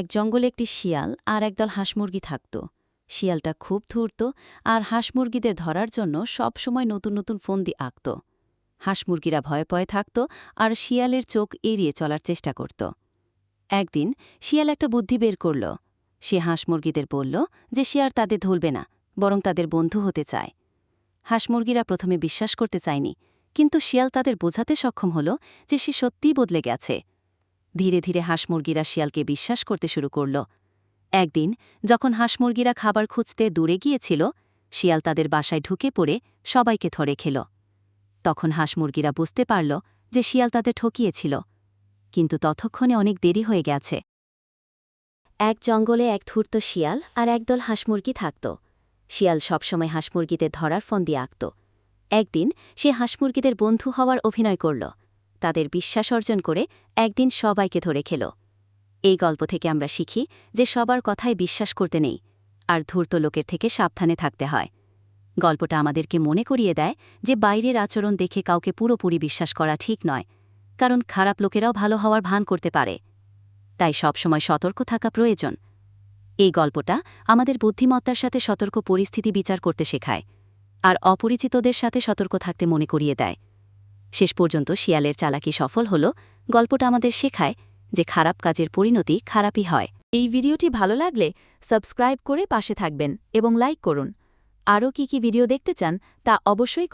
এক জঙ্গলে একটি শিয়াল আর একদল হাঁসমুরগি থাকত। শিয়ালটা খুব ধূর্ত আর হাঁসমুরগিদের ধরার জন্য সব সময় নতুন নতুন ফন্দি আঁকত। হাঁসমুরগিরা ভয়ে ভয়ে থাকত আর শিয়ালের চোখ এড়িয়ে চলার চেষ্টা করত। একদিন শিয়াল একটা বুদ্ধি বের করল। সে হাঁসমুরগিদের বলল যে সে আর তাদের ধরবে না, বরং তাদের বন্ধু হতে চায়। হাঁসমুরগিরা প্রথমে বিশ্বাস করতে চায়নি, কিন্তু শিয়াল তাদের বোঝাতে সক্ষম হল যে সে সত্যিই বদলে গেছে ধীরে ধীরে হাঁসমুরগিরা শিয়ালকে বিশ্বাস করতে শুরু করল। একদিন, যখন হাঁসমুরগিরা খাবার খুঁজতে দূরে গিয়েছিল, শিয়াল তাদের বাসায় ঢুকে পড়ে সবাইকে ধরে খেল। তখন হাঁসমুরগিরা বুঝতে পারল যে শিয়াল তাদের ঠকিয়েছিল, কিন্তু ততক্ষণে অনেক দেরি হয়ে গেছে। এক জঙ্গলে এক ধূর্ত শিয়াল আর একদল হাঁসমুরগি থাকত। শিয়াল সবসময় হাঁসমুরগিদের ধরার ফন্দি আঁকত। একদিন সে হাঁসমুরগিদের বন্ধু হওয়ার অভিনয় করল। তাদের বিশ্বাস অর্জন করে একদিন সবাইকে ধরে খেল। এই গল্প থেকে আমরা শিখি যে সবার কথায় বিশ্বাস করতে নেই, আর ধূর্ত লোকের থেকে সাবধানে থাকতে হয়। গল্পটা আমাদেরকে মনে করিয়ে দেয় যে বাইরের আচরণ দেখে কাউকে পুরোপুরি বিশ্বাস করা ঠিক নয়, কারণ খারাপ লোকেরাও ভালো হওয়ার ভান করতে পারে। তাই সবসময় সতর্ক থাকা প্রয়োজন। এই গল্পটা আমাদের বুদ্ধিমত্তার সাথে সতর্ক পরিস্থিতি বিচার করতে শেখায়, আর অপরিচিতদের সাথে সতর্ক থাকতে মনে করিয়ে দেয়। শেষ পর্যন্ত শিয়ালের চালাকি সফল হল, গল্পটা আমাদের শেখায় যে খারাপ কাজের পরিণতি খারাপই হয়। এই ভিডিওটি ভালো লাগলে সাবস্ক্রাইব করে পাশে থাকবেন এবং লাইক করুন। আরও কি কি ভিডিও দেখতে চান তা অবশ্যই